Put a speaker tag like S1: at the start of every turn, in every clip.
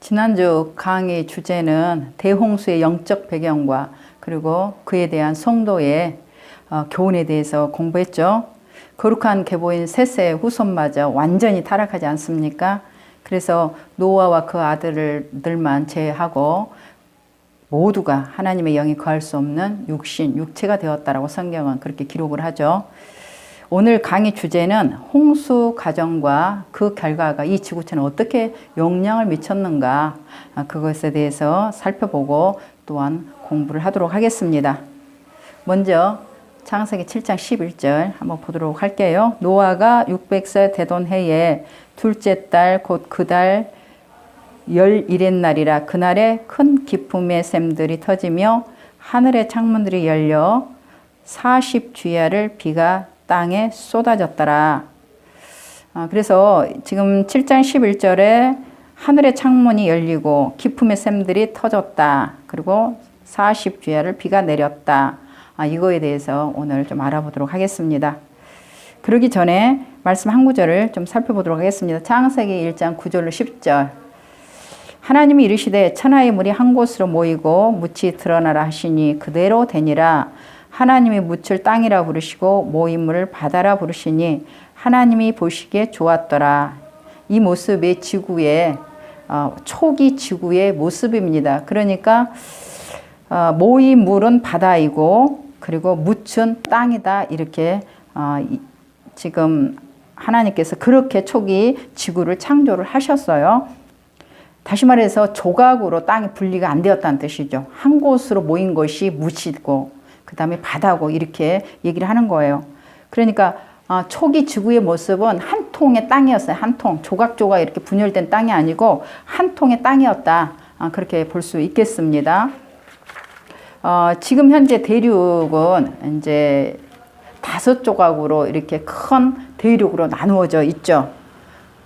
S1: 지난주 강의 주제는 대홍수의 영적 배경과 그리고 그에 대한 성도의 어, 교훈에 대해서 공부했죠. 거룩한 계보인 셋의 후손마저 완전히 타락하지 않습니까? 그래서 노아와 그 아들들만 제외하고 모두가 하나님의 영이 거할 수 없는 육신, 육체가 되었다라고 성경은 그렇게 기록을 하죠. 오늘 강의 주제는 홍수 가정과 그 결과가 이 지구촌에 어떻게 영향을 미쳤는가 아, 그것에 대해서 살펴보고 또한 공부를 하도록 하겠습니다. 먼저 창세기 7장 11절 한번 보도록 할게요. 노아가 600세 되던 해에 둘째 달 곧 그 달 열일의 날이라 그날에 큰 기품의 샘들이 터지며 하늘의 창문들이 열려 40 주야를 비가 땅에 쏟아졌더라. 아, 그래서 지금 7장 11절에 하늘의 창문이 열리고 기품의 샘들이 터졌다. 그리고 40주야를 비가 내렸다. 아, 이거에 대해서 오늘 좀 알아보도록 하겠습니다. 그러기 전에 말씀 한 구절을 좀 살펴보도록 하겠습니다. 창세기 1장 9절로 10절. 하나님이 이르시되 천하의 물이 한 곳으로 모이고 무치 드러나라 하시니 그대로 되니라. 하나님이 묻힐 땅이라 부르시고 모임을 바다라 부르시니 하나님이 보시기에 좋았더라. 이 모습이 지구의 어, 초기 지구의 모습입니다. 그러니까 어, 모인 물은 바다이고 그리고 묻은 땅이다 이렇게 어, 이, 지금 하나님께서 그렇게 초기 지구를 창조를 하셨어요. 다시 말해서 조각으로 땅이 분리가 안 되었다는 뜻이죠. 한 곳으로 모인 것이 묻히고 그 다음에 바다고 이렇게 얘기를 하는 거예요. 그러니까 아, 초기 지구의 모습은 한 통의 땅이었어요. 한 통. 조각조각 이렇게 분열된 땅이 아니고 한 통의 땅이었다. 아, 그렇게 볼 수 있겠습니다. 어, 지금 현재 대륙은 이제 다섯 조각으로 이렇게 큰 대륙으로 나누어져 있죠.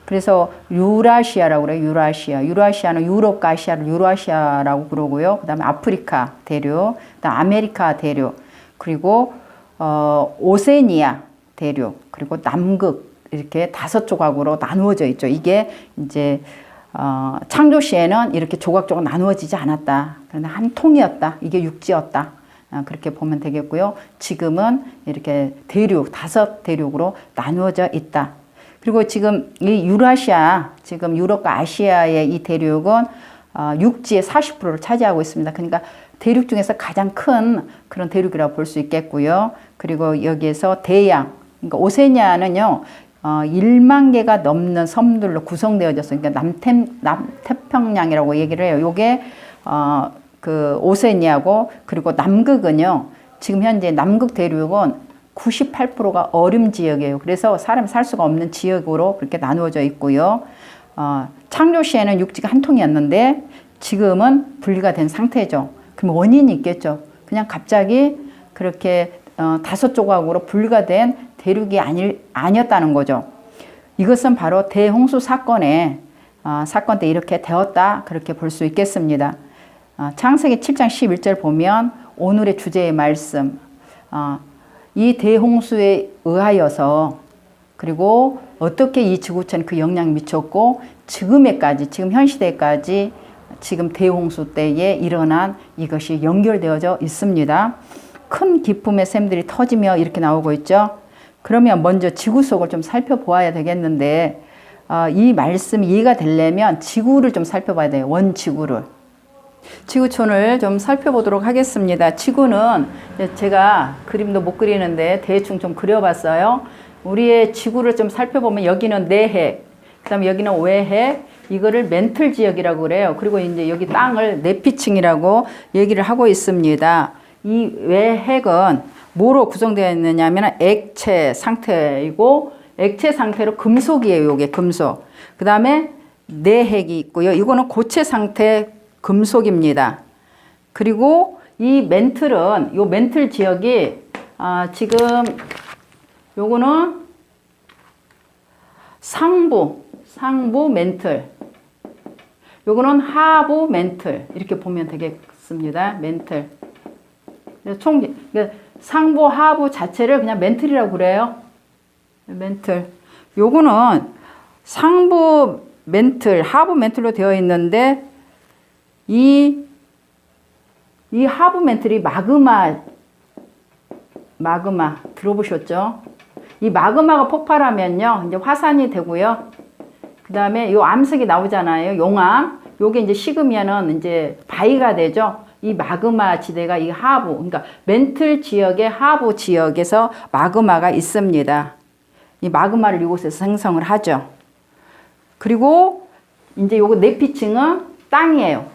S1: 그래서 유라시아라고 그래요. 유라시아. 유라시아는 유럽과 아시아를 유라시아라고 그러고요. 그 다음에 아프리카 대륙, 그다음 아메리카 대륙, 그리고 어, 오세니아 대륙, 그리고 남극 이렇게 다섯 조각으로 나누어져 있죠. 이게 이제 어, 창조 시에는 이렇게 조각조각 나누어지지 않았다. 그런데 한 통이었다. 이게 육지였다. 아, 그렇게 보면 되겠고요. 지금은 이렇게 대륙, 다섯 대륙으로 나누어져 있다. 그리고 지금 이 유라시아, 지금 유럽과 아시아의 이 대륙은 어, 육지의 40%를 차지하고 있습니다. 그러니까 대륙 중에서 가장 큰 그런 대륙이라고 볼 수 있겠고요. 그리고 여기에서 대양, 그러니까 오세니아는요, 어, 1만 개가 넘는 섬들로 구성되어져서, 그러니까 남태, 남태평양이라고 얘기를 해요. 요게, 어, 그 오세니아고, 그리고 남극은요, 지금 현재 남극 대륙은 98%가 얼음 지역이에요. 그래서 사람 살 수가 없는 지역으로 그렇게 나누어져 있고요. 어, 창조 시에는 육지가 한 통이었는데 지금은 분리가 된 상태죠. 그럼 원인이 있겠죠. 그냥 갑자기 그렇게 어, 다섯 조각으로 분리가 된 대륙이 아닐, 아니었다는 거죠. 이것은 바로 대홍수 사건의 어, 사건 때 이렇게 되었다 그렇게 볼 수 있겠습니다. 어, 창세기 7장 11절 보면 오늘의 주제의 말씀 어, 이 대홍수에 의하여서 그리고 어떻게 이 지구촌에 그 영향 미쳤고 지금에까지 지금 현 시대까지 지금 대홍수 때에 일어난 이것이 연결되어져 있습니다. 큰 기품의 샘들이 터지며 이렇게 나오고 있죠. 그러면 먼저 지구 속을 좀 살펴보아야 되겠는데 어, 아, 이말씀 이해가 되려면 지구를 좀 살펴봐야 돼요. 원지구를. 지구촌을 좀 살펴보도록 하겠습니다. 지구는 제가 그림도 못 그리는데 대충 좀 그려봤어요. 우리의 지구를 좀 살펴보면 여기는 내핵, 그다음에 여기는 외핵, 이거를 멘틀 지역이라고 그래요. 그리고 이제 여기 땅을 내피층이라고 얘기를 하고 있습니다. 이 외핵은 뭐로 구성되어 있느냐면 액체 상태이고 액체 상태로 금속이에요. 이게 금속. 그다음에 내핵이 있고요. 이거는 고체 상태 금속입니다. 그리고 이 멘틀은 요 멘틀 지역이 아, 지금 요거는 상부 상부 멘틀 요거는 하부 멘틀 이렇게 보면 되겠습니다. 멘틀 총 그러니까 상부 하부 자체를 그냥 멘틀이라고 그래요. 멘틀 요거는 상부 멘틀 하부 멘틀로 되어 있는데 이, 이 하부 멘트이 마그마, 마그마, 들어보셨죠? 이 마그마가 폭발하면요, 이제 화산이 되고요. 그 다음에 요 암석이 나오잖아요. 용암. 요게 이제 식으면은 이제 바위가 되죠. 이 마그마 지대가 이 하부, 그러니까 멘틀 지역의 하부 지역에서 마그마가 있습니다. 이 마그마를 이곳에서 생성을 하죠. 그리고 이제 요거 내피층은 땅이에요.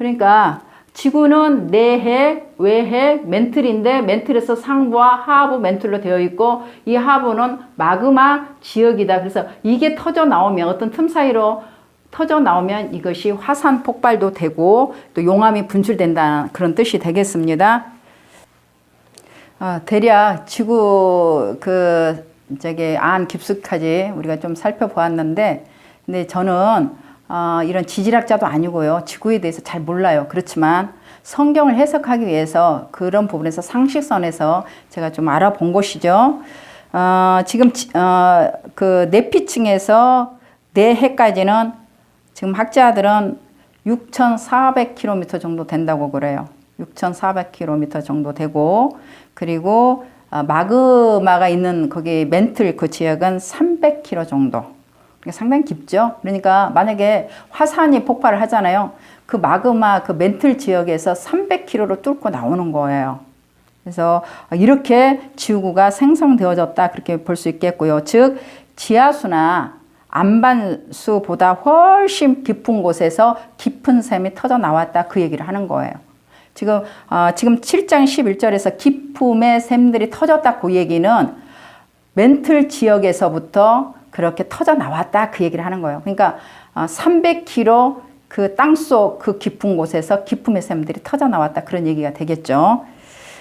S1: 그러니까 지구는 내해외해 멘틀인데 멘틀에서 상부와 하부 멘틀로 되어 있고 이 하부는 마그마 지역이다. 그래서 이게 터져 나오면 어떤 틈 사이로 터져 나오면 이것이 화산 폭발도 되고 또 용암이 분출된다는 그런 뜻이 되겠습니다. 아, 대략 지구 그 저기 안 깊숙하지 우리가 좀 살펴보았는데 근데 저는 어, 이런 지질학자도 아니고요. 지구에 대해서 잘 몰라요. 그렇지만 성경을 해석하기 위해서 그런 부분에서 상식선에서 제가 좀 알아본 것이죠. 어, 지금 어, 그 내피층에서 내해까지는 지금 학자들은 6,400km 정도 된다고 그래요. 6,400km 정도 되고 그리고 어, 마그마가 있는 거기 멘틀 그 지역은 300km 정도. 그러니까 상당히 깊죠. 그러니까 만약에 화산이 폭발을 하잖아요. 그 마그마 그 멘틀 지역에서 300km로 뚫고 나오는 거예요. 그래서 아, 이렇게 지구가 생성되어졌다 그렇게 볼 수 있겠고요. 즉 지하수나 안반수보다 훨씬 깊은 곳에서 깊은 샘이 터져 나왔다 그 얘기를 하는 거예요. 지금 어, 지금 7장 11절에서 깊음의 샘들이 터졌다 그 얘기는 멘틀 지역에서부터 그렇게 터져 나왔다 그 얘기를 하는 거예요. 그러니까 300km 어, 그 땅속 그 깊은 곳에서 기품의 샘들이 터져 나왔다 그런 얘기가 되겠죠.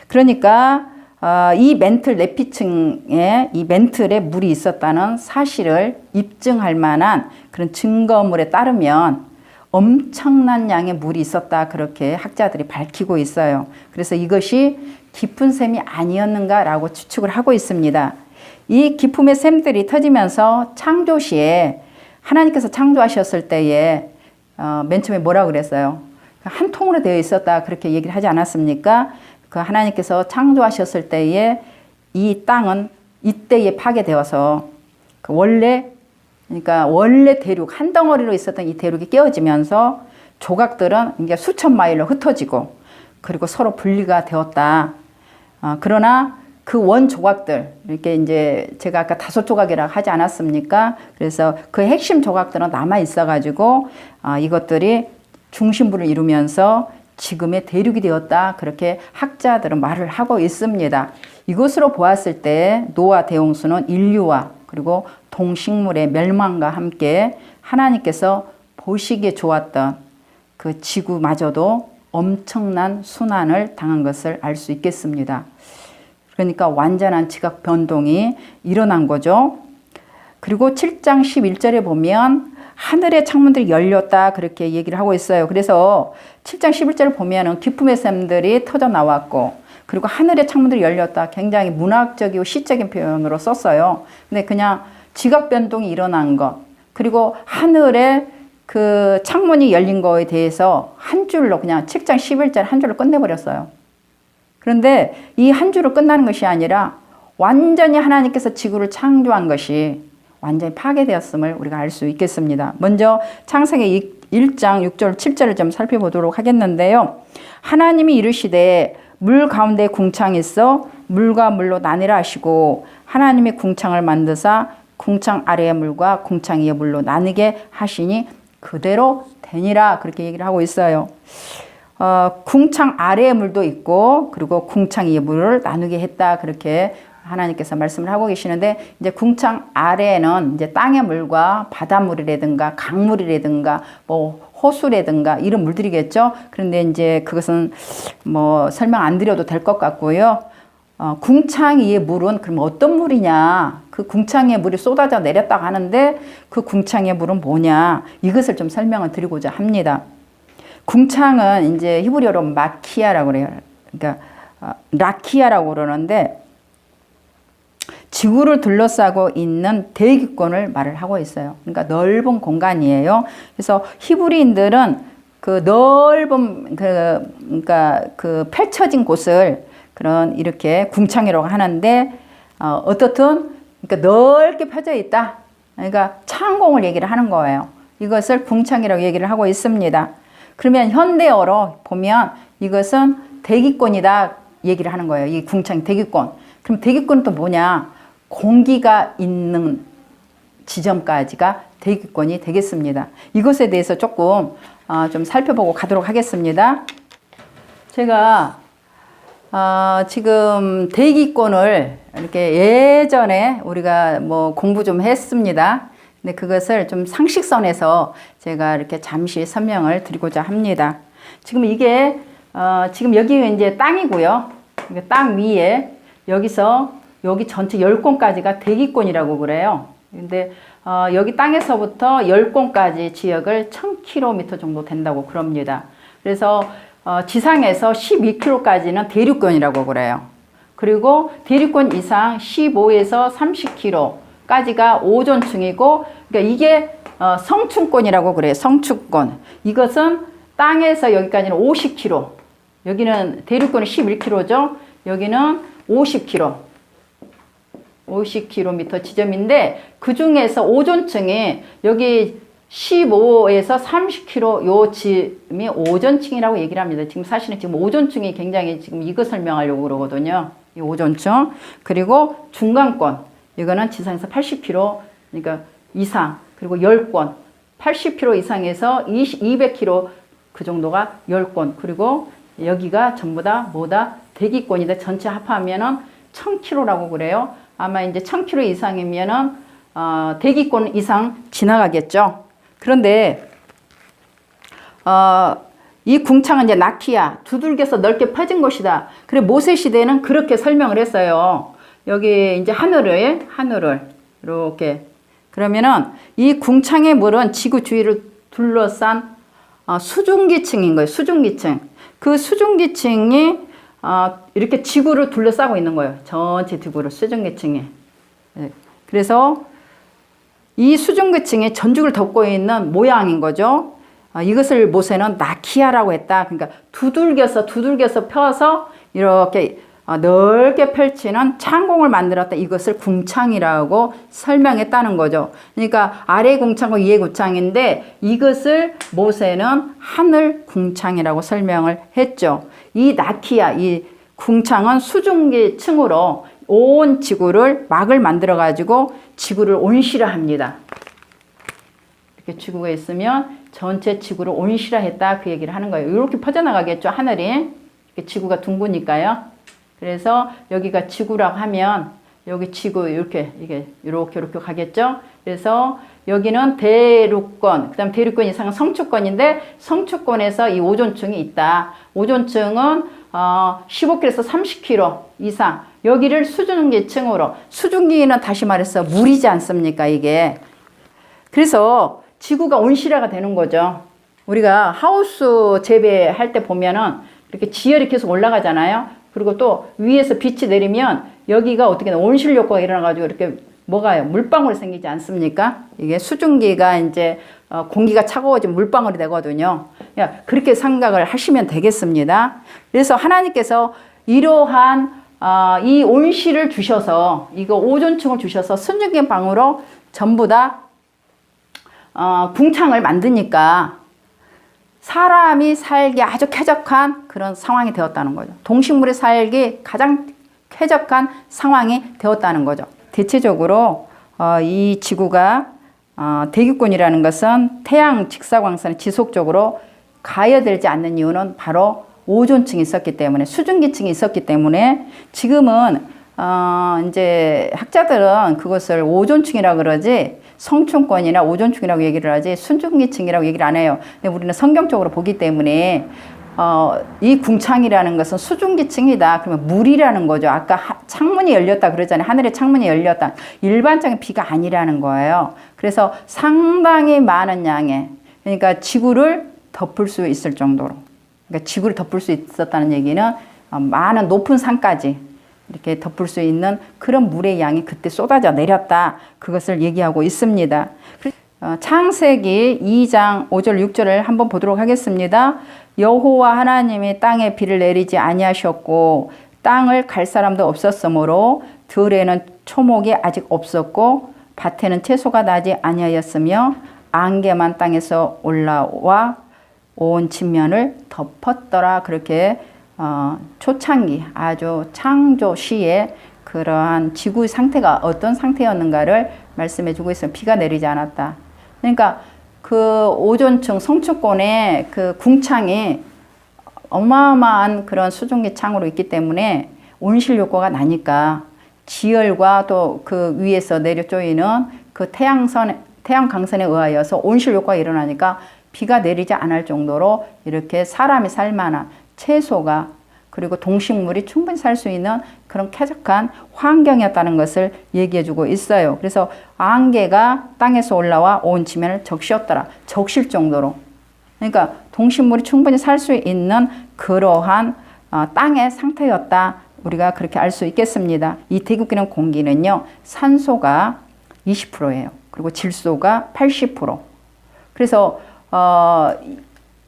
S1: 그러니까 어, 이 멘틀 내피층에 이 멘틀에 물이 있었다는 사실을 입증할 만한 그런 증거물에 따르면 엄청난 양의 물이 있었다 그렇게 학자들이 밝히고 있어요. 그래서 이것이 깊은 샘이 아니었는가라고 추측을 하고 있습니다. 이 기품의 샘들이 터지면서 창조시에 하나님께서 창조하셨을 때에 어, 맨 처음에 뭐라 고 그랬어요? 한 통으로 되어 있었다 그렇게 얘기를 하지 않았습니까? 그 하나님께서 창조하셨을 때에 이 땅은 이때에 파괴되어서 그 원래 그러니까 원래 대륙 한 덩어리로 있었던 이 대륙이 깨어지면서 조각들은 이제 수천 마일로 흩어지고 그리고 서로 분리가 되었다. 어, 그러나 그원 조각들 이렇게 이제 제가 아까 다섯 조각이라고 하지 않았습니까? 그래서 그 핵심 조각들은 남아 있어 가지고 아, 이것들이 중심부를 이루면서 지금의 대륙이 되었다 그렇게 학자들은 말을 하고 있습니다. 이것으로 보았을 때 노아 대홍수는 인류와 그리고 동식물의 멸망과 함께 하나님께서 보시기에 좋았던 그 지구마저도 엄청난 순환을 당한 것을 알 수 있겠습니다. 그러니까 완전한 지각 변동이 일어난 거죠. 그리고 7장 11절에 보면 하늘의 창문들이 열렸다 그렇게 얘기를 하고 있어요. 그래서 7장 11절을 보면은 기쁨의 샘들이 터져 나왔고 그리고 하늘의 창문들이 열렸다 굉장히 문학적이고 시적인 표현으로 썼어요. 근데 그냥 지각 변동이 일어난 것 그리고 하늘의 그 창문이 열린 거에 대해서 한 줄로 그냥 7장 11절 한 줄로 끝내버렸어요. 그런데 이 한 주로 끝나는 것이 아니라 완전히 하나님께서 지구를 창조한 것이 완전히 파괴되었음을 우리가 알 수 있겠습니다. 먼저 창세기 1장 6절 7절을 좀 살펴보도록 하겠는데요. 하나님이 이르시되 물 가운데 궁창이 있어 물과 물로 나뉘라 하시고 하나님의 궁창을 만드사 궁창 아래의 물과 궁창 위의 물로 나뉘게 하시니 그대로 되니라 그렇게 얘기를 하고 있어요. 어, 궁창 아래에 물도 있고 그리고 궁창 위에 물을 나누게 했다 그렇게 하나님께서 말씀을 하고 계시는데 이제 궁창 아래에는 이제 땅의 물과 바닷물이라든가 강물이라든가 뭐 호수라든가 이런 물들이겠죠. 그런데 이제 그것은 뭐 설명 안 드려도 될 것 같고요. 어, 궁창 위에 물은 그럼 어떤 물이냐? 그궁창에 물이 쏟아져 내렸다고 하는데 그 궁창의 물은 뭐냐? 이것을 좀 설명을 드리고자 합니다. 궁창은 이제 히브리어로 마키아라고 그요 그러니까 어, 라키아라고 그러는데 지구를 둘러싸고 있는 대기권을 말을 하고 있어요. 그러니까 넓은 공간이에요. 그래서 히브리인들은 그 넓은 그 그러니까 그 펼쳐진 곳을 그런 이렇게 궁창이라고 하는데 어, 어떻든 그러니까 넓게 펴져 있다. 그러니까 창공을 얘기를 하는 거예요. 이것을 궁창이라고 얘기를 하고 있습니다. 그러면 현대어로 보면 이것은 대기권이다 얘기를 하는 거예요. 이 궁창 대기권. 그럼 대기권은 또 뭐냐? 공기가 있는 지점까지가 대기권이 되겠습니다. 이것에 대해서 조금 어, 좀 살펴보고 가도록 하겠습니다. 제가 어, 지금 대기권을 이렇게 예전에 우리가 뭐 공부 좀 했습니다. 근데 그것을 좀 상식선에서 제가 이렇게 잠시 설명을 드리고자 합니다. 지금 이게 어, 지금 여기 이제 땅이고요. 땅 위에 여기서 여기 전체 1권까지가 대기권이라고 그래요. 근데 어, 여기 땅에서부터 1권까지 지역을 1000km 정도 된다고 그럽니다. 그래서 어, 지상에서 12km까지는 대륙권이라고 그래요. 그리고 대륙권 이상 15에서 30km 까지가 오존층이고 그러니까 이게 어, 성충권이라고 그래요. 성충권. 이것은 땅에서 여기까지는 50km. 여기는 대륙권은 11km죠. 여기는 50km. 50km 지점인데 그 중에서 오존층이 여기 15에서 30km 요 쯤이 오존층이라고 얘기를 합니다. 지금 사실은 지금 오존층이 굉장히 지금 이거 설명하려고 그러거든요. 이 오존층. 그리고 중간권. 이거는 지상에서 80km, 그러니까 이상, 그리고 10권, 80km 이상에서 20, 200km 그 정도가 10권, 그리고 여기가 전부 다 뭐다 대기권인데 전체 합하면은 1000km라고 그래요. 아마 이제 1000km 이상이면은 어, 대기권 이상 지나가겠죠. 그런데 어, 이 궁창은 이제 나키야 두들겨서 넓게 퍼진 것이다. 그래 모세 시대에는 그렇게 설명을 했어요. 여기 이제 하늘을 하늘을 이렇게 그러면은 이 궁창의 물은 지구 주위를 둘러싼 어, 수증기층인 거예요. 수증기층. 그 수증기층이 어, 이렇게 지구를 둘러싸고 있는 거예요. 전체 지구를 수증기층이. 네. 그래서 이 수증기층이 전죽을 덮고 있는 모양인 거죠. 어, 이것을 모세는 나키아라고 했다. 그러니까 두들겨서 두들겨서 펴서 이렇게 어, 넓게 펼치는 창공을 만들었다. 이것을 궁창이라고 설명했다는 거죠. 그러니까 아래 궁창과 위에 궁창인데 이것을 모세는 하늘 궁창이라고 설명을 했죠. 이 나키야, 이 궁창은 수증기 층으로 온 지구를 막을 만들어 가지고 지구를 온실화합니다. 이렇게 지구가 있으면 전체 지구를 온실화했다 그 얘기를 하는 거예요. 이렇게 퍼져나가겠죠 하늘이 지구가 둥그니까요. 그래서 여기가 지구라고 하면 여기 지구 이렇게 이게 이렇게 이렇게 가겠죠. 그래서 여기는 대륙권, 그다음 대륙권 이상은 성추권인데 성추권에서 이 오존층이 있다. 오존층은 어 15km에서 30km 이상 여기를 수증계층으로 수증기는 다시 말해서 물이지 않습니까 이게. 그래서 지구가 온실화가 되는 거죠. 우리가 하우스 재배할 때 보면은 이렇게 지열이 계속 올라가잖아요. 그리고 또 위에서 빛이 내리면 여기가 어떻게 온실 효과가 일어나가지고 이렇게 뭐가요? 물방울이 생기지 않습니까? 이게 수증기가 이제 어, 공기가 차가워지 물방울이 되거든요. 그렇게 생각을 하시면 되겠습니다. 그래서 하나님께서 이러한 어, 이 온실을 주셔서 이거 오존층을 주셔서 순증기 방으로 전부 다 붕창을 어, 만드니까 사람이 살기 아주 쾌적한 그런 상황이 되었다는 거죠. 동식물이 살기 가장 쾌적한 상황이 되었다는 거죠. 대체적으로 어, 이 지구가 어, 대기권이라는 것은 태양 직사광선이 지속적으로 가열되지 않는 이유는 바로 오존층이 있었기 때문에 수증기층이 있었기 때문에 지금은 어, 이제 학자들은 그것을 오존층이라 그러지 성충권이나 오존충이라고 얘기를 하지 순중기층이라고 얘기를 안 해요. 근데 우리는 성경적으로 보기 때문에 어, 이 궁창이라는 것은 수중기층이다. 그러면 물이라는 거죠. 아까 하, 창문이 열렸다 그러잖아요. 하늘의 창문이 열렸다. 일반적인 비가 아니라는 거예요. 그래서 상당히 많은 양의 그러니까 지구를 덮을 수 있을 정도로 그러니까 지구를 덮을 수 있었다는 얘기는 어, 많은 높은 산까지 이렇게 덮을 수 있는 그런 물의 양이 그때 쏟아져 내렸다. 그것을 얘기하고 있습니다. 어, 창세기 2장 5절 6절을 한번 보도록 하겠습니다. 여호와 하나님이 땅에 비를 내리지 아니하셨고 땅을 갈 사람도 없었으므로 들에는 초목이 아직 없었고 밭에는 채소가 나지 아니하였으며 안개만 땅에서 올라와 온 측면을 덮었더라 그렇게 어, 초창기 아주 창조 시에 그러한 지구 상태가 어떤 상태였는가를 말씀해 주고 있어요. 비가 내리지 않았다. 그러니까 그 오존층 성층권의 그 궁창이 어마어마한 그런 수증기 창으로 있기 때문에 온실 효과가 나니까 지열과 또 그 위에서 내려 쪼이는 그 태양선 태양 강선에 의하여서 온실 효과가 일어나니까 비가 내리지 않을 정도로 이렇게 사람이 살 만한 채소가 그리고 동식물이 충분히 살 수 있는 그런 쾌적한 환경이었다는 것을 얘기해 주고 있어요. 그래서 안개가 땅에서 올라와 온 지면을 적시었더라. 적실 정도로. 그러니까 동식물이 충분히 살 수 있는 그러한 어, 땅의 상태였다. 우리가 그렇게 알 수 있겠습니다. 이 대국기는 공기는요, 산소가 20%예요. 그리고 질소가 80%. 그래서, 어,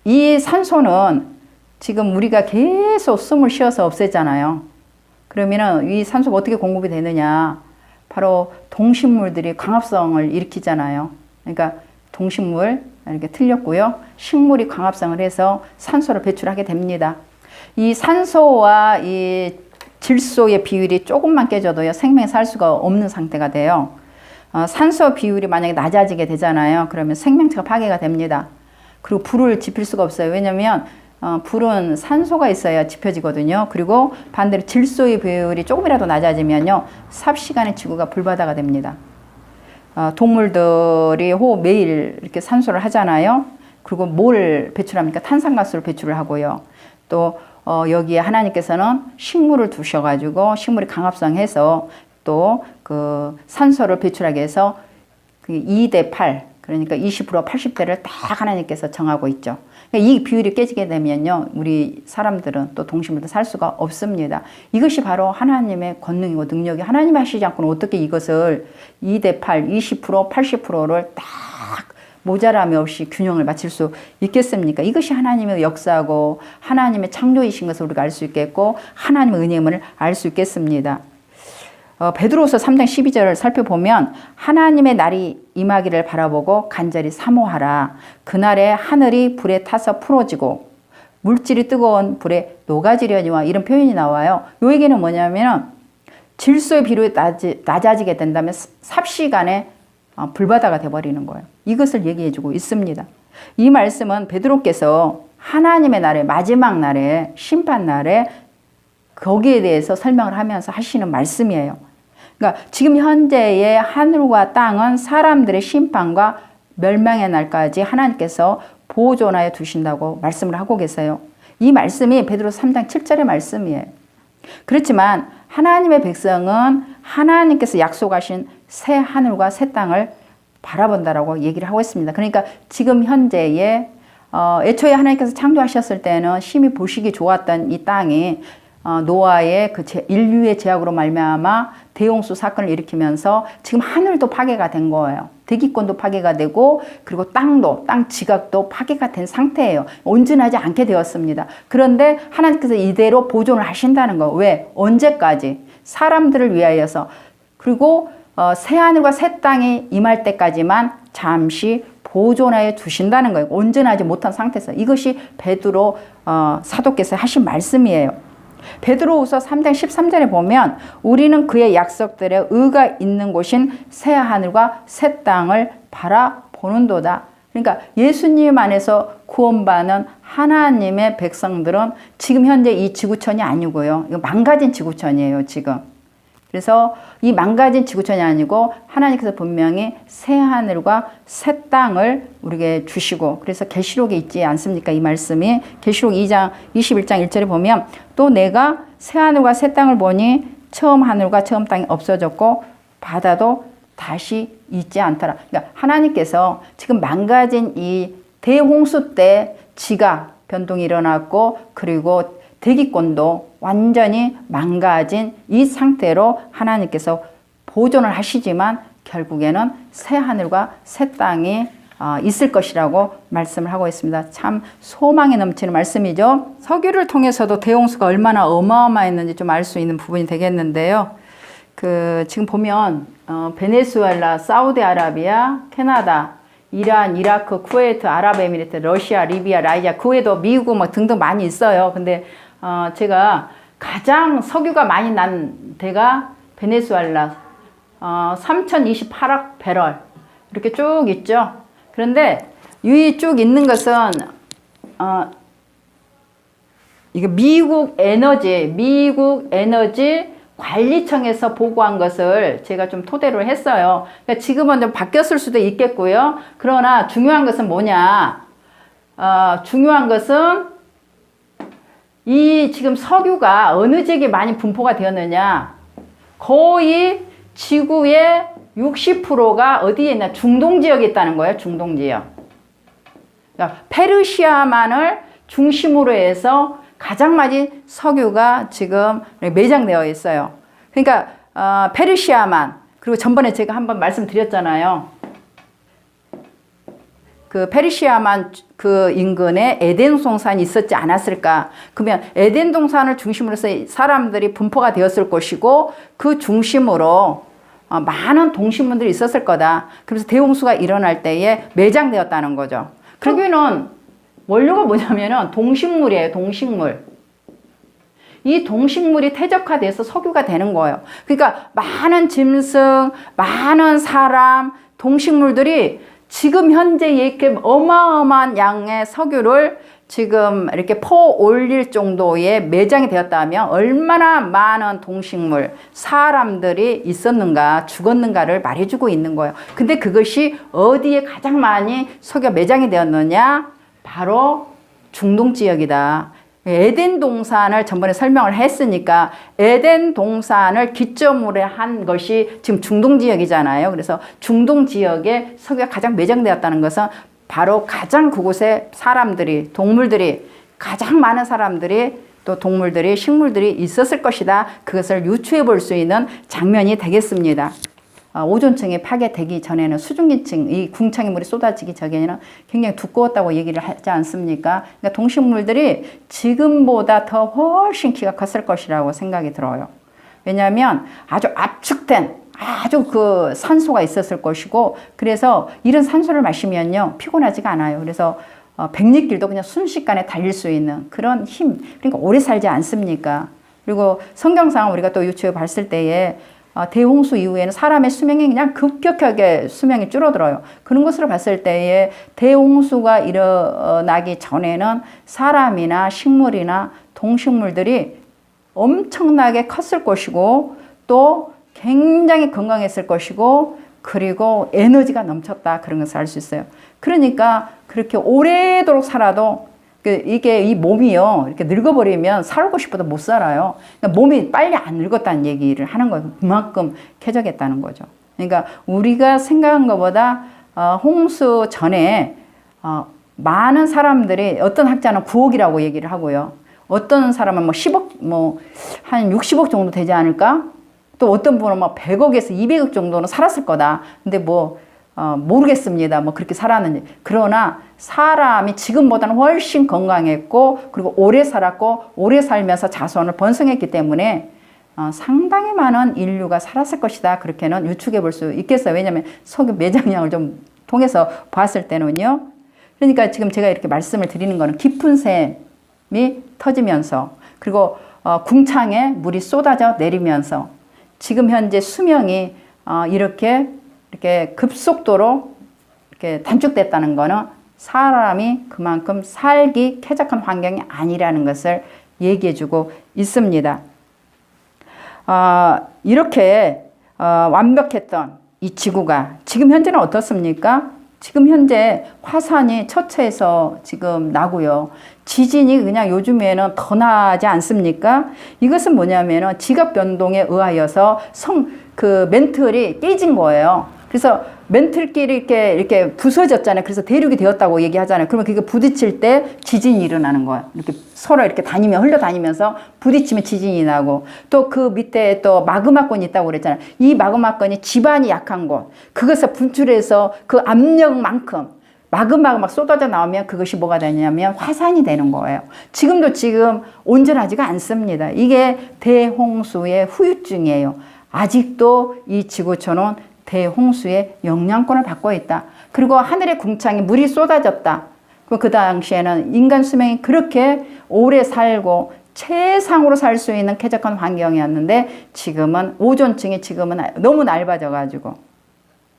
S1: 이 산소는 지금 우리가 계속 숨을 쉬어서 없앴잖아요. 그러면이 산소가 어떻게 공급이 되느냐? 바로 동식물들이 광합성을 일으키잖아요. 그러니까 동식물 이렇게 틀렸고요. 식물이 광합성을 해서 산소를 배출하게 됩니다. 이 산소와 이 질소의 비율이 조금만 깨져도요 생명이 살 수가 없는 상태가 돼요. 어, 산소 비율이 만약에 낮아지게 되잖아요. 그러면 생명체가 파괴가 됩니다. 그리고 불을 지필 수가 없어요. 왜냐하 어, 불은 산소가 있어야 지펴지거든요. 그리고 반대로 질소의 비율이 조금이라도 낮아지면요. 삽시간에 지구가 불바다가 됩니다. 어, 동물들이 호흡 매일 이렇게 산소를 하잖아요. 그리고 뭘 배출합니까? 탄산가스를 배출을 하고요. 또 어, 여기에 하나님께서는 식물을 두셔가지고 식물이 강합성해서 또 그 산소를 배출하게 해서 2대 그 8 그러니까 2 0 80대를 딱 하나님께서 정하고 있죠. 그러니까 이 비율이 깨지게 되면요. 우리 사람들은 또 동심을 살 수가 없습니다. 이것이 바로 하나님의 권능이고 능력이 하나님 하시지 않고는 어떻게 이것을 2대 8, 20%, 80%를 딱 모자람이 없이 균형을 맞출 수 있겠습니까? 이것이 하나님의 역사고 하나님의 창조이신 것을 우리가 알 수 있겠고 하나님의 은혜임을 알 수 있겠습니다. 어, 베드로서 3장 12절을 살펴보면 하나님의 날이 이마기를 바라보고 간절히 사모하라. 그날에 하늘이 불에 타서 풀어지고 물질이 뜨거운 불에 녹아지려니와 이런 표현이 나와요. 요 얘기는 뭐냐면 질소의 비료에 낮아지게 된다면 삽시간에 어, 불바다가 돼버리는 거예요. 이것을 얘기해주고 있습니다. 이 말씀은 베드로께서 하나님의 날에 마지막 날에 심판 날에 거기에 대해서 설명을 하면서 하시는 말씀이에요. 그러니까 지금 현재의 하늘과 땅은 사람들의 심판과 멸망의 날까지 하나님께서 보존하여 두신다고 말씀을 하고 계세요. 이 말씀이 베드로 3장 7절의 말씀이에요. 그렇지만 하나님의 백성은 하나님께서 약속하신 새 하늘과 새 땅을 바라본다라고 얘기를 하고 있습니다. 그러니까 지금 현재의 어, 애초에 하나님께서 창조하셨을 때는 심히 보시기 좋았던 이 땅이 어, 노아의 그 제, 인류의 제약으로 말미암아 대홍수 사건을 일으키면서 지금 하늘도 파괴가 된 거예요. 대기권도 파괴가 되고 그리고 땅도 땅 지각도 파괴가 된 상태예요. 온전하지 않게 되었습니다. 그런데 하나님께서 이대로 보존을 하신다는 거. 왜? 언제까지? 사람들을 위하여서 그리고 어, 새 하늘과 새 땅이 임할 때까지만 잠시 보존하여 주신다는 거예요. 온전하지 못한 상태에서 이것이 베드로 어, 사도께서 하신 말씀이에요. 베드로우서 3장 13절에 보면 우리는 그의 약속들의 의가 있는 곳인 새 하늘과 새 땅을 바라보는도다. 그러니까 예수님 안에서 구원받는 하나님의 백성들은 지금 현재 이 지구촌이 아니고요. 이거 망가진 지구촌이에요, 지금. 그래서 이 망가진 지구촌이 아니고 하나님께서 분명히 새 하늘과 새 땅을 우리에게 주시고 그래서 계시록에 있지 않습니까? 이 말씀이 계시록 2장 21장 1절에 보면 또 내가 새 하늘과 새 땅을 보니 처음 하늘과 처음 땅이 없어졌고 바다도 다시 있지 않더라. 그러니까 하나님께서 지금 망가진 이 대홍수 때 지가 변동이 일어났고 그리고 대기권도 완전히 망가진 이 상태로 하나님께서 보존을 하시지만 결국에는 새 하늘과 새 땅이 어, 있을 것이라고 말씀을 하고 있습니다. 참 소망이 넘치는 말씀이죠. 석유를 통해서도 대홍수가 얼마나 어마어마했는지 좀 알 수 있는 부분이 되겠는데요. 그 지금 보면 어, 베네수엘라, 사우디아라비아, 캐나다, 이란, 이라크, 쿠웨이트, 아랍에미리트, 러시아, 리비아, 라이자, 그외도 미국 뭐 등등 많이 있어요. 근데 어, 제가 가장 석유가 많이 난 데가 베네수엘라 어, 3028억 배럴 이렇게 쭉 있죠. 그런데 위쭉 있는 것은 어, 이게 미국 에너지, 미국 에너지 관리청에서 보고한 것을 제가 좀 토대로 했어요. 그러니까 지금은 좀 바뀌었을 수도 있겠고요. 그러나 중요한 것은 뭐냐? 어, 중요한 것은 이 지금 석유가 어느 지역에 많이 분포가 되었느냐? 거의 지구의 60%가 어디에 있나? 중동 지역에 있다는 거예요. 중동 지역. 그러니까 페르시아만을 중심으로 해서 가장 많이 석유가 지금 매장되어 있어요. 그러니까 어, 페르시아만 그리고 전번에 제가 한번 말씀드렸잖아요. 그 페르시아만 그 인근에 에덴 동산이 있었지 않았을까? 그러면 에덴 동산을 중심으로 해서 사람들이 분포가 되었을 것이고 그 중심으로 어, 많은 동신문들이 있었을 거다. 그래서 대홍수가 일어날 때에 매장되었다는 거죠. 그러기는 원료가 뭐냐면은 동식물이에요. 동식물. 이 동식물이 퇴적화돼서 석유가 되는 거예요. 그러니까 많은 짐승, 많은 사람, 동식물들이 지금 현재 이렇게 어마어마한 양의 석유를 지금 이렇게 퍼 올릴 정도의 매장이 되었다면 얼마나 많은 동식물, 사람들이 있었는가, 죽었는가를 말해주고 있는 거예요. 근데 그것이 어디에 가장 많이 석유 매장이 되었느냐? 바로 중동 지역이다. 예, 에덴 동산을 전번에 설명을 했으니까 에덴 동산을 기점으로 한 것이 지금 중동 지역이잖아요. 그래서 중동 지역에 석유가 가장 매장되었다는 것은 바로 가장 그곳에 사람들이 동물들이 가장 많은 사람들이 또 동물들이 식물들이 있었을 것이다. 그것을 유추해 볼 수 있는 장면이 되겠습니다. 어, 오존층이 파괴되기 전에는 수증기층, 이 궁창의물이 쏟아지기 전에는 굉장히 두꺼웠다고 얘기를 하지 않습니까? 그러니까 동식물들이 지금보다 더 훨씬 키가 컸을 것이라고 생각이 들어요. 왜냐하면 아주 압축된 아주 그 산소가 있었을 것이고 그래서 이런 산소를 마시면요 피곤하지가 않아요. 그래서 어, 백리길도 그냥 순식간에 달릴 수 있는 그런 힘 그러니까 오래 살지 않습니까? 그리고 성경상 우리가 또 유추해 봤을 때에 어, 대홍수 이후에는 사람의 수명이 그냥 급격하게 수명이 줄어들어요. 그런 것으로 봤을 때에 대홍수가 일어나기 전에는 사람이나 식물이나 동식물들이 엄청나게 컸을 것이고 또 굉장히 건강했을 것이고 그리고 에너지가 넘쳤다 그런 것을 알 수 있어요. 그러니까 그렇게 오래도록 살아도 그 이게 이 몸이요 이렇게 늙어버리면 살고 싶어도 못 살아요. 그러니까 몸이 빨리 안 늙었다는 얘기를 하는 거예요. 그만큼 쾌적했다는 거죠. 그러니까 우리가 생각한 것보다 어, 홍수 전에 어, 많은 사람들이 어떤 학자는 9억이라고 얘기를 하고요. 어떤 사람은 뭐 10억 뭐 한 60억 정도 되지 않을까? 또 어떤 분은 막 뭐 100억에서 200억 정도는 살았을 거다. 근데 뭐 어, 모르겠습니다. 뭐 그렇게 살았는지. 그러나 사람이 지금보다는 훨씬 건강했고 그리고 오래 살았고 오래 살면서 자손을 번성했기 때문에 어, 상당히 많은 인류가 살았을 것이다. 그렇게는 유추해 볼 수 있겠어요. 왜냐하면 석유 매장량을 좀 통해서 봤을 때는요. 그러니까 지금 제가 이렇게 말씀을 드리는 거는 깊은 샘이 터지면서 그리고 어, 궁창에 물이 쏟아져 내리면서 지금 현재 수명이 어, 이렇게 이렇게 급속도로 이렇게 단축됐다는 거는 사람이 그만큼 살기 쾌적한 환경이 아니라는 것을 얘기해주고 있습니다. 어, 이렇게 어, 완벽했던 이 지구가 지금 현재는 어떻습니까? 지금 현재 화산이 처처에서 지금 나고요. 지진이 그냥 요즘에는 더 나지 않습니까? 이것은 뭐냐면 지각 변동에 의하여서 성, 그 멘틀이 깨진 거예요. 그래서 맨틀길이 이렇게 이렇게 부서졌잖아요. 그래서 대륙이 되었다고 얘기하잖아요. 그러면 그게 부딪힐 때 지진이 일어나는 거예요. 이렇게 서로 이렇게 다니며 흘러다니면서 부딪히면 지진이 나고 또 그 밑에 또 마그마권이 있다고 그랬잖아요. 이 마그마권이 지반이 약한 곳 그것을 분출해서 그 압력만큼 마그마가 막 쏟아져 나오면 그것이 뭐가 되냐면 화산이 되는 거예요. 지금도 지금 온전하지가 않습니다. 이게 대홍수의 후유증이에요. 아직도 이 지구촌은 대홍수의 영향권을 받고 있다. 그리고 하늘의 궁창에 물이 쏟아졌다. 그 당시에는 인간 수명이 그렇게 오래 살고 최상으로 살 수 있는 쾌적한 환경이었는데 지금은 오존층이 지금은 너무 낡아져가지고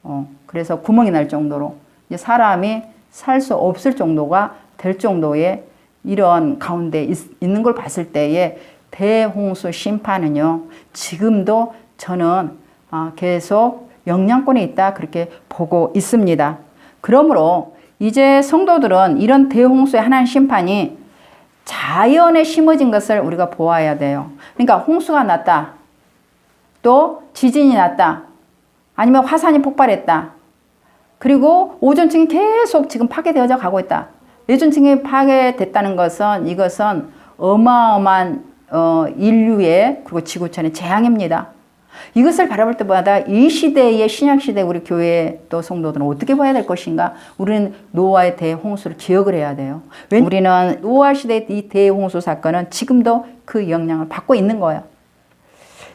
S1: 어, 그래서 구멍이 날 정도로 이제 사람이 살 수 없을 정도가 될 정도의 이런 가운데 있, 있는 걸 봤을 때에 대홍수 심판은요 지금도 저는 아, 계속 영향권에 있다 그렇게 보고 있습니다. 그러므로 이제 성도들은 이런 대홍수의 하나님 심판이 자연에 심어진 것을 우리가 보아야 돼요. 그러니까 홍수가 났다. 또 지진이 났다. 아니면 화산이 폭발했다. 그리고 오존층이 계속 지금 파괴되어져 가고 있다. 예존층이 파괴됐다는 것은 이것은 어마어마한 어, 인류의 그리고 지구촌의 재앙입니다. 이것을 바라볼 때마다 이 시대의 신약시대 우리 교회 또 성도들은 어떻게 봐야 될 것인가? 우리는 노아의 대홍수를 기억을 해야 돼요. 우리는 노아 시대의 이 대홍수 사건은 지금도 그 영향을 받고 있는 거예요.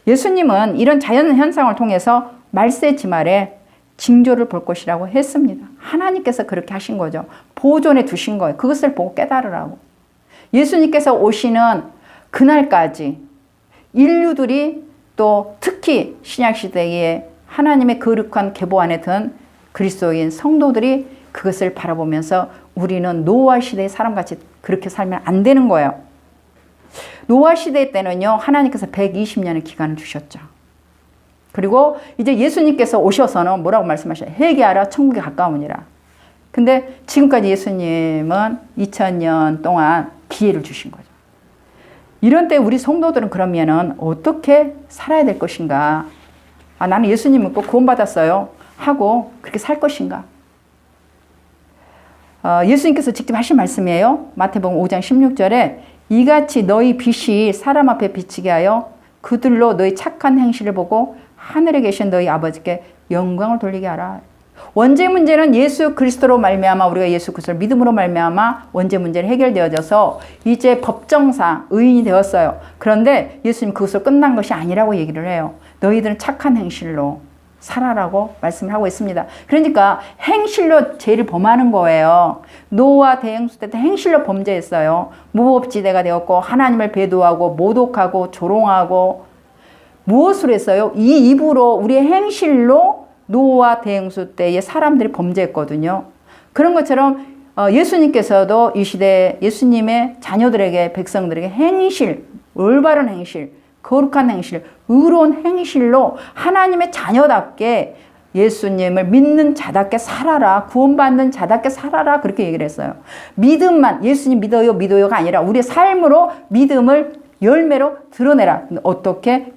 S1: 예수님은 이런 자연 현상을 통해서 말세 지말에 징조를 볼 것이라고 했습니다. 하나님께서 그렇게 하신 거죠. 보존해 두신 거예요. 그것을 보고 깨달으라고. 예수님께서 오시는 그날까지 인류들이 또 특히 신약시대에 하나님의 거룩한 계보 안에 든 그리스도인 성도들이 그것을 바라보면서 우리는 노아 시대의 사람같이 그렇게 살면 안 되는 거예요. 노아 시대 때는요, 하나님께서 120년의 기간을 주셨죠. 그리고 이제 예수님께서 오셔서는 뭐라고 말씀하셔요? 회개하라, 천국에 가까우니라. 근데 지금까지 예수님은 2 0년 동안 기회를 주신 거죠. 이런 때 우리 성도들은 그러면은 어떻게 살아야 될 것인가? 아, 나는 예수님 믿고 구원받았어요. 하고 그렇게 살 것인가? 어, 예수님께서 직접 하신 말씀이에요. 마태복음 5장 16절에 이같이 너희 빛이 사람 앞에 비치게 하여 그들로 너희 착한 행실을 보고 하늘에 계신 너희 아버지께 영광을 돌리게 하라. 원죄 문제는 예수 그리스도로 말미암아 우리가 예수 그리스도를 믿음으로 말미암아 원죄 문제는 해결되어져서 이제 법정상 의인이 되었어요. 그런데 예수님 그것으로 끝난 것이 아니라고 얘기를 해요. 너희들은 착한 행실로 살아라고 말씀을 하고 있습니다. 그러니까 행실로 죄를 범하는 거예요. 노아 대행수 때 행실로 범죄했어요. 무법지대가 되었고 하나님을 배도하고 모독하고 조롱하고 무엇을 했어요? 이 입으로 우리의 행실로 노아 대행수 때의 사람들이 범죄했거든요. 그런 것처럼 어, 예수님께서도 이 시대 예수님의 자녀들에게 백성들에게 행실, 올바른 행실, 거룩한 행실, 의로운 행실로 하나님의 자녀답게 예수님을 믿는 자답게 살아라. 구원받는 자답게 살아라. 그렇게 얘기를 했어요. 믿음만, 예수님 믿어요, 믿어요가 아니라 우리의 삶으로 믿음을 열매로 드러내라. 어떻게?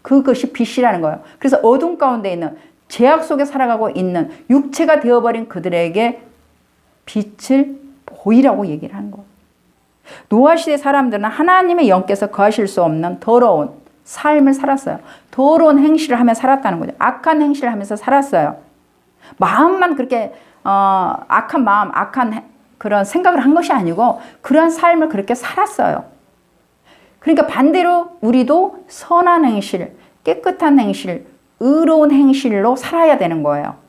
S1: 그것이 빛이라는 거예요. 그래서 어둠 가운데 있는 제약 속에 살아가고 있는 육체가 되어버린 그들에게 빛을 보이라고 얘기를 한 거예요. 노아 시대 사람들은 하나님의 영께서 거하실 수 없는 더러운 삶을 살았어요. 더러운 행실을 하며 살았다는 거죠. 악한 행실을 하면서 살았어요. 마음만 그렇게 어, 악한 마음, 악한 그런 생각을 한 것이 아니고 그러 삶을 그렇게 살았어요. 그러니까 반대로 우리도 선한 행실, 깨끗한 행실, 의로운 행실로 살아야 되는 거예요.